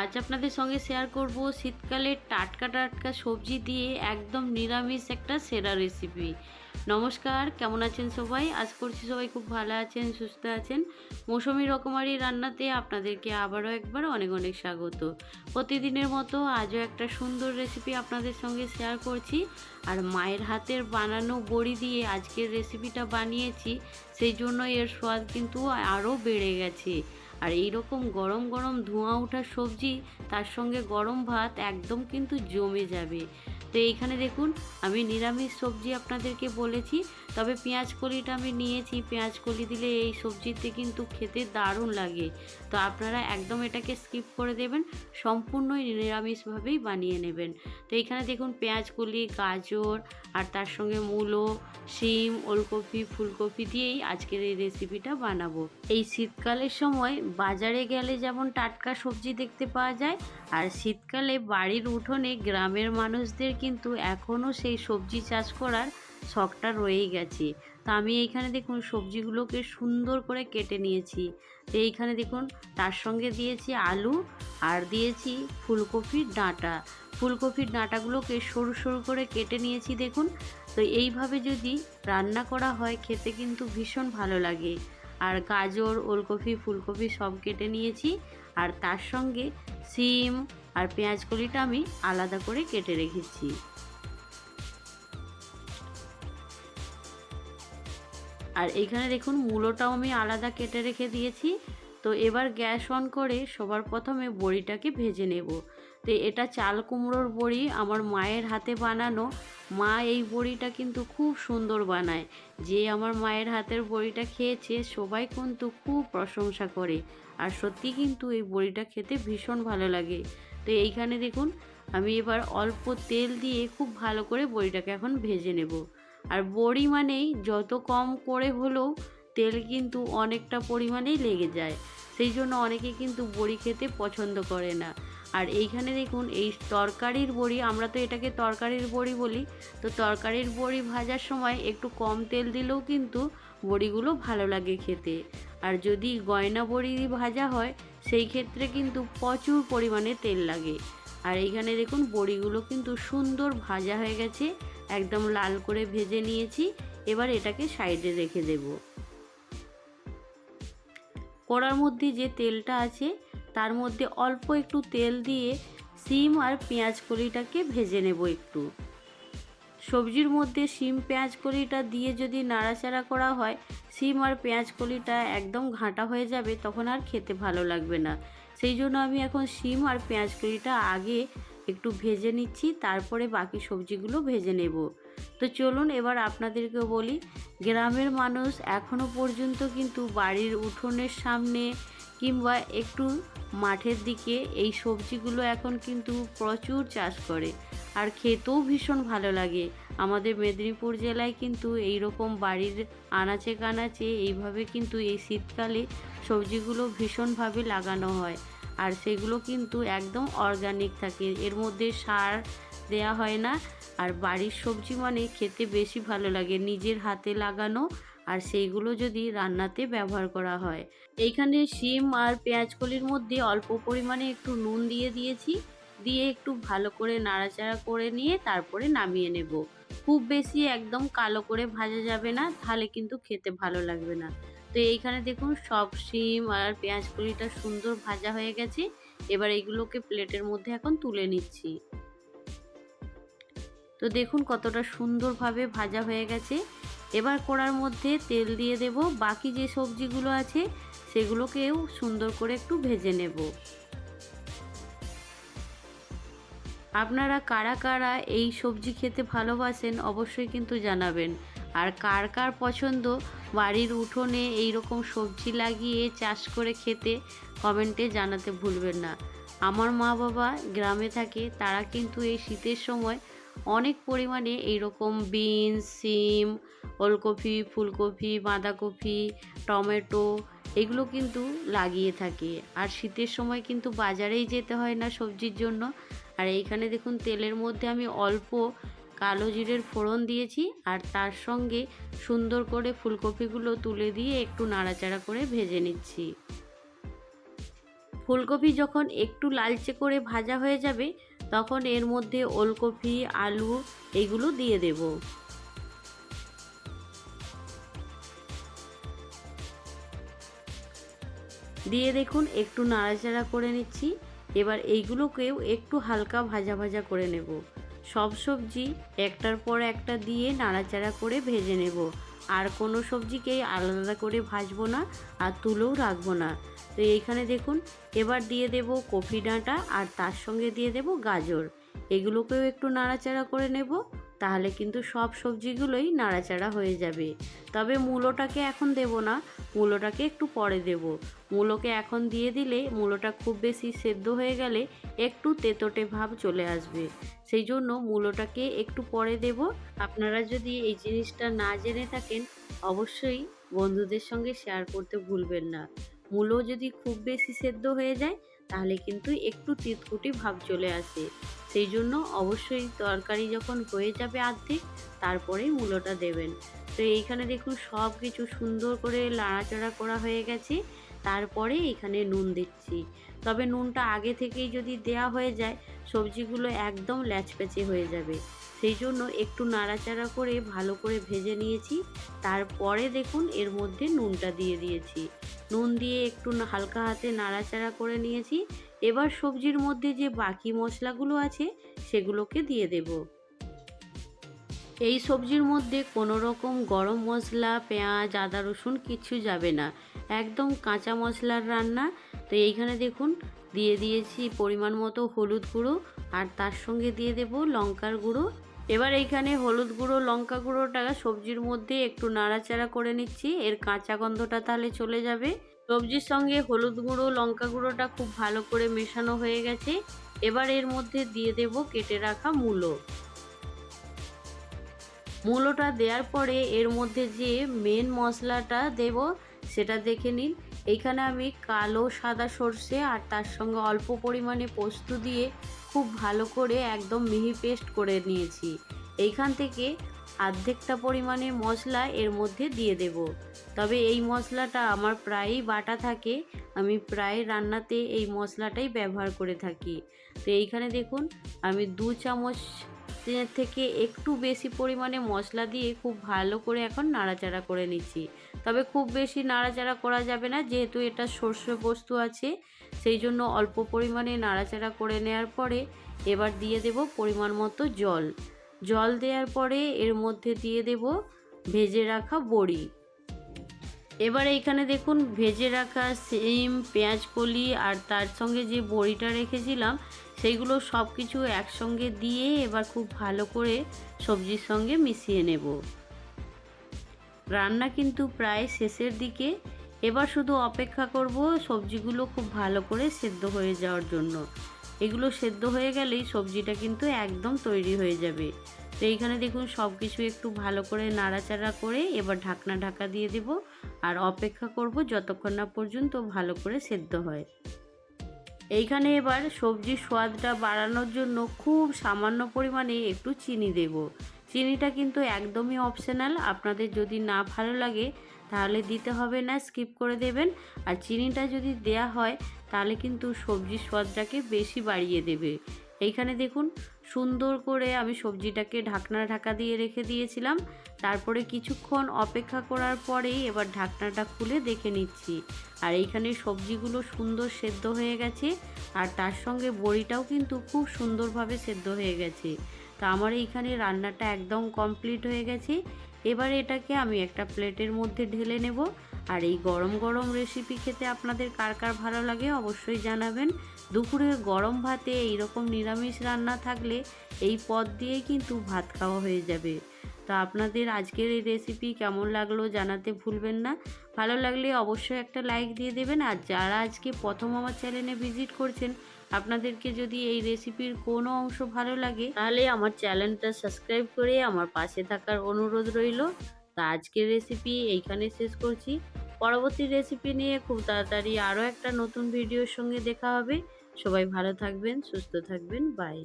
আজ আপনাদের সঙ্গে শেয়ার করব শীতকালে টাটকা টাটকা সবজি দিয়ে একদম নিরামিষ একটা সেরা রেসিপি নমস্কার, কেমন আছেন সবাই? আজ করছি সবাই খুব ভালো আছেন, সুস্থ আছেন। মৌসুমি রকমারি রান্নাতে আপনাদেরকে আবারও একবার অনেক অনেক স্বাগত। প্রতিদিনের মতো আজও একটা সুন্দর রেসিপি আপনাদের সঙ্গে শেয়ার করছি। আর মায়ের হাতের বানানো বড়ি দিয়ে আজকের রেসিপিটা বানিয়েছি, সেই জন্য এর স্বাদ কিন্তু আরও বেড়ে গেছে। আর এই রকম গরম গরম ধোঁয়া ওঠা সবজি, তার সঙ্গে গরম ভাত একদম কিন্তু জমে যাবে। তো এইখানে দেখুন, আমি নিরামিষ সবজি আপনাদেরকে বলেছি, তবে পেঁয়াজ কলিটা আমি নিয়েছি। পেঁয়াজ কলি দিলে এই সবজিতে কিন্তু খেতে দারুণ লাগে। তো আপনারা একদম এটাকে স্কিপ করে দেবেন, সম্পূর্ণই নিরামিষভাবেই বানিয়ে নেবেন। তো এইখানে দেখুন, পেঁয়াজ কলি, গাজর, আর তার সঙ্গে মূলো, শিম, ওলকপি, ফুলকপি দিয়েই আজকের এই রেসিপিটা বানাবো। এই শীতকালের সময় বাজারে গেলে যেমন টাটকা সবজি দেখতে পাওয়া যায়, আর শীতকালে বাড়ির উঠোনে গ্রামের মানুষদের কিন্তু এখনও সেই সবজি চাষ করার শখটা রয়েই গেছে। তো আমি এইখানে দেখুন সবজিগুলোকে সুন্দর করে কেটে নিয়েছি। তো এইখানে দেখুন তার সঙ্গে দিয়েছি আলু আর দিয়েছি ফুলকপির ডাঁটা। ফুলকপির ডাঁটাগুলোকে সরু সরু করে কেটে নিয়েছি দেখুন। তো এইভাবে যদি রান্না করা হয় খেতে কিন্তু ভীষণ ভালো লাগে। আর গাজর, ওলকপি, ফুলকপি সব কেটে নিয়েছি। আর তার সঙ্গে সিম আর পেঁয়াজ কলিটা আমি আলাদা করে কেটে রেখেছি। আর এইখানে দেখুন, মূলোটাও আমি আলাদা কেটে রেখে দিয়েছি। তো এবার গ্যাস অন করে সবার প্রথমে বড়িটাকে ভেজে নেব। তো এটা চাল কুমড়োর বড়ি, আমার মায়ের হাতে বানানো। মা এই বড়িটা কিন্তু খুব সুন্দর বানায়। যে আমার মায়ের হাতের বড়িটা খেয়েছে, সবাই কিন্তু খুব প্রশংসা করে। আর সত্যি কিন্তু এই বড়িটা খেতে ভীষণ ভালো লাগে। তো এইখানে দেখুন, আমি এবার অল্প তেল দিয়ে খুব ভালো করে বড়িটাকে এখন ভেজে নেব। আর বড়ি মানেই যত কম করে হলেও তেল কিন্তু অনেকটা পরিমাণেই লেগে যায়। সেই জন্য অনেকে কিন্তু বড়ি খেতে পছন্দ করে না। আর এইখানে দেখুন, এই তরকারির বড়ি, আমরা তো এটাকে তরকারির বড়ি বলি, তো তরকারির বড়ি ভাজার সময় একটু কম তেল দিলেও কিন্তু বড়িগুলো ভালো লাগে খেতে। আর যদি গয়না বড়ি ভাজা হয় সেই ক্ষেত্রে কিন্তু প্রচুর পরিমাণে তেল লাগে। আর এইখানে দেখুন, বড়িগুলো কিন্তু সুন্দর ভাজা হয়ে গেছে, একদম লাল করে ভেজে নিয়েছি, এবার এটাকে সাইডে রেখে দেব। কড়ার মধ্যে যে তেলটা আছে, তার মধ্যে অল্প একটু তেল দিয়ে, সিম আর পেঁয়াজ কলিটাকে ভেজে নেব একটু। সবজির মধ্যে শিম, পেঁয়াজ কলিটা দিয়ে যদি নাড়াচাড়া করা হয়, শিম আর পেঁয়াজ কলিটা একদম ঘাঁটা হয়ে যাবে, তখন আর খেতে ভালো লাগবে না। সেই জন্য আমি এখন শিম আর পেঁয়াজ কলিটা আগে একটু ভেজে নিচ্ছি, তারপরে বাকি সবজিগুলো ভেজে নেব। তো চলুন এবার আপনাদেরকে বলি, গ্রামের মানুষ এখনও পর্যন্ত কিন্তু বাড়ির উঠোনের সামনে কিংবা একটু মাঠের দিকে এই সবজিগুলো এখন কিন্তু প্রচুর চাষ করে। আর খেতেও ভীষণ ভালো লাগে। আমাদের মেদিনীপুর জেলায় কিন্তু এই রকম বাড়ির আনাচে কানাচে এইভাবে কিন্তু এই শীতকালে সবজিগুলো ভীষণভাবে লাগানো হয়। আর সেগুলো কিন্তু একদম অর্গানিক থাকে। এর মধ্যে সার দেয়া হয় না। আর বাড়ির সবজি মানে খেতে বেশি ভালো লাগে। নিজের হাতে লাগানো আর সেইগুলো যদি রান্নাতে ব্যবহার করা হয়। এইখানে শিম আর পেঁয়াজকলির মধ্যে অল্প পরিমাণে একটু নুন দিয়ে দিয়েছি। দিয়ে একটু ভালো করে নাড়াচাড়া করে নিয়ে তারপরে নামিয়ে নেব। খুব বেশি একদম কালো করে ভাজা যাবে না, তাহলে কিন্তু খেতে ভালো লাগবে না। তো এইখানে দেখুন সব শিম আর পেঁয়াজ কলিটা সুন্দর ভাজা হয়ে গেছে। এবার এইগুলোকে প্লেটের মধ্যে এখন তুলে নিচ্ছি। তো দেখুন কতটা সুন্দরভাবে ভাজা হয়ে গেছে। এবার কড়ার মধ্যে তেল দিয়ে দেব। বাকি যে সবজিগুলো আছে, সেগুলোকেও সুন্দর করে একটু ভেজে নেব। আপনারা কারা কারা এই সবজি খেতে ভালোবাসেন অবশ্যই কিন্তু জানাবেন। আর কার কার পছন্দ, বাড়ির উঠোনে এই রকম সবজি লাগিয়ে চাষ করে খেতে কমেন্টে জানাতে ভুলবেন না। আমার মা বাবা গ্রামে থাকে, তারা কিন্তু এই শীতের সময় অনেক পরিমাণে এইরকম বিনস, সিম, ওলকপি, ফুলকপি, বাঁধাকপি, টমেটো এগুলো কিন্তু লাগিয়ে থাকে। আর শীতের সময় কিন্তু বাজারেই যেতে হয় না সবজির জন্য। আর এইখানে দেখুন তেলের মধ্যে আমি অল্প কালো জিরের ফোড়ন দিয়েছি আর তার সঙ্গে সুন্দর করে ফুলকপিগুলো তুলে দিয়ে একটু নাড়াচাড়া করে ভেজে নিচ্ছি। ফুলকপি যখন একটু লালচে করে ভাজা হয়ে যাবে, তখন এর মধ্যে ওলকপি, আলু এইগুলো দিয়ে দেব। দিয়ে দেখুন একটু নাড়াচাড়া করে নিচ্ছি। এবার এইগুলোকেও একটু হালকা ভাজা ভাজা করে নেব। সব সবজি একটার পর একটা দিয়ে নাড়াচাড়া করে ভেজে নেব। আর কোনো সবজিকেই আলাদা করে ভাজবো না আর তুলেও রাখব না। তো এইখানে দেখুন, এবার দিয়ে দেব কফি ডাঁটা আর তার সঙ্গে দিয়ে দেব গাজর। এগুলোকেও একটু নাড়াচাড়া করে নেব। তাহলে কিন্তু সব সবজিগুলোই নাড়াচাড়া হয়ে যাবে। তবে মূলোটাকে এখন দেব না, মূলোটাকে একটু পরে দেব। মূলোকে এখন দিয়ে দিলে মূলোটা খুব বেশি সেদ্ধ হয়ে গেলে একটু তেতোটে ভাব চলে আসবে। সেই জন্য মূলোটাকে একটু পরে দেব। আপনারা যদি এই জিনিসটা না জেনে থাকেন, অবশ্যই বন্ধুদের সঙ্গে শেয়ার করতে ভুলবেন না। মূলো যদি খুব বেশি সেদ্ধ হয়ে যায়, তাহলে কিন্তু একটু তিতকুটি ভাব চলে আসে। সেই জন্য অবশ্যই তরকারি যখন হয়ে যাবে আর্ধেক, তারপরেই মূলোটা দেবেন। তো এইখানে দেখুন সব কিছু সুন্দর করে নাড়াচাড়া করা হয়ে গেছে। তারপরে এখানে নুন দিচ্ছি। তবে নুনটা আগে থেকেই যদি দেয়া হয়ে যায়, সবজিগুলো একদম ল্যাচপ্যাচে হয়ে যাবে। সেই জন্য একটু নাড়াচাড়া করে ভালো করে ভেজে নিয়েছি। তারপরে দেখুন, এর মধ্যে নুনটা দিয়ে দিয়েছি। নুন দিয়ে একটু হালকা হাতে নাড়াচাড়া করে নিয়েছি। এবার সবজির মধ্যে যে বাকি মশলাগুলো আছে, সেগুলোকে দিয়ে দেব। এই সবজির মধ্যে কোনো রকম গরম মশলা, পেঁয়াজ, আদা, রসুন কিছু যাবে না। একদম কাঁচা মশলার রান্না। তো এইখানে দেখুন, দিয়ে দিয়েছি পরিমাণ মতো হলুদ গুঁড়ো আর তার সঙ্গে দিয়ে দেব লঙ্কার গুঁড়ো। এবার এইখানে হলুদ গুঁড়ো, লঙ্কা গুঁড়োটা সবজির মধ্যে একটু নাড়াচাড়া করে নিচ্ছি, এর কাঁচা গন্ধটা তাহলে চলে যাবে। সবজির সঙ্গে হলুদ গুঁড়ো, লঙ্কা গুঁড়োটা খুব ভালো করে মেশানো হয়ে গেছে। এবার এর মধ্যে দিয়ে দেব কেটে রাখা মূলো। মূলোটা দেওয়ার পরে এর মধ্যে যে মেন মশলাটা দেব, সেটা দেখে নিন। এইখানে আমি কালো সাদা সর্ষে আর তার সঙ্গে অল্প পরিমাণে পোস্ত দিয়ে খুব ভালো করে একদম মিহি পেস্ট করে নিয়েছি। এইখান থেকে অর্ধেকটা পরিমাণে মশলা এর মধ্যে দিয়ে দেব। তবে এই মশলাটা আমার প্রায়ই বাটা থাকে, আমি প্রায় রান্নাতে এই মশলাটাই ব্যবহার করে থাকি। তো এইখানে দেখুন, আমি দু চামচ থেকে একটু বেশি পরিমাণে মশলা দিয়ে খুব ভালো করে এখন নাড়াচাড়া করে নিচ্ছি। তবে খুব বেশি নাড়াচাড়া করা যাবে না, যেহেতু এটা সর্ষে বস্তু আছে, সেই জন্য অল্প পরিমাণে নাড়াচাড়া করে নেওয়ার পরে এবার দিয়ে দেব পরিমাণ মতো জল। জল দেওয়ার পরে এর মধ্যে দিয়ে দেব ভেজে রাখা বড়ি। এবার এইখানে দেখুন, ভেজে রাখা সিম পেঁয়াজ কলি আর তার সঙ্গে যে বড়িটা রেখেছিলাম সেইগুলো সব কিছু একসঙ্গে দিয়ে এবার খুব ভালো করে সবজির সঙ্গে মিশিয়ে নেব। রান্না কিন্তু প্রায় শেষের দিকে। এবার শুধু অপেক্ষা করব সবজিগুলো খুব ভালো করে সেদ্ধ হয়ে যাওয়ার জন্য। এগুলো সেদ্ধ হয়ে গেলেই সবজিটা কিন্তু একদম তৈরি হয়ে যাবে। তো এইখানে দেখুন সব কিছু একটু ভালো করে নাড়াচাড়া করে এবার ঢাকনা ঢাকা দিয়ে দেব। আর অপেক্ষা করব যতক্ষণ না পর্যন্ত ভালো করে সেদ্ধ হয়। এইখানে এবার সবজির স্বাদটা বাড়ানোর জন্য খুব সামান্য পরিমাণে একটু চিনি দেব। চিনিটা কিন্তু একদমই অপশনাল আপনাদের যদি না ভালো লাগে, তাহলে দিতে হবে না স্কিপ করে দেবেন। আর চিনিটা যদি দেয়া হয়, তাহলে কিন্তু সবজির স্বাদটাকে বেশি বাড়িয়ে দেবে। এইখানে দেখুন সুন্দর করে আমি সবজিটাকে ঢাকনা ঢাকা দিয়ে রেখে দিয়েছিলাম। তারপরে কিছুক্ষণ অপেক্ষা করার পরেই এবার ঢাকনাটা খুলে দেখে নিচ্ছি। আর এইখানে সবজিগুলো সুন্দর সেদ্ধ হয়ে গেছে। আর তার সঙ্গে বড়িটাও কিন্তু খুব সুন্দরভাবে সেদ্ধ হয়ে গেছে। তা আমার এইখানে রান্নাটা একদম কমপ্লিট হয়ে গেছে। এবার এটাকে আমি একটা প্লেটের মধ্যে ঢেলে নেব। আর এই গরম গরম রেসিপি খেতে আপনাদের কার কার ভালো লাগে অবশ্যই জানাবেন। দুপুরে গরম ভাতে এইরকম নিরামিষ রান্না থাকলে এই পদ দিয়েই কিন্তু ভাত খাওয়া হয়ে যাবে। তো আপনাদের আজকের এই রেসিপি কেমন লাগল জানাতে ভুলবেন না। ভালো লাগলে অবশ্যই একটা লাইক দিয়ে দেবেন। আর যারা আজকে প্রথম আমার চ্যানেলে ভিজিট করছেন, আপনাদেরকে যদি এই রেসিপির কোনো অংশ ভালো লাগে, তাহলে আমার চ্যানেলটা সাবস্ক্রাইব করে আমার পাশে থাকার অনুরোধ রইল। তা আজকের রেসিপি এইখানে শেষ করছি। পরবর্তী রেসিপি নিয়ে খুব তাড়াতাড়ি আরও একটা নতুন ভিডিওর সঙ্গে দেখা হবে। সবাই ভালো থাকবেন, সুস্থ থাকবেন বাই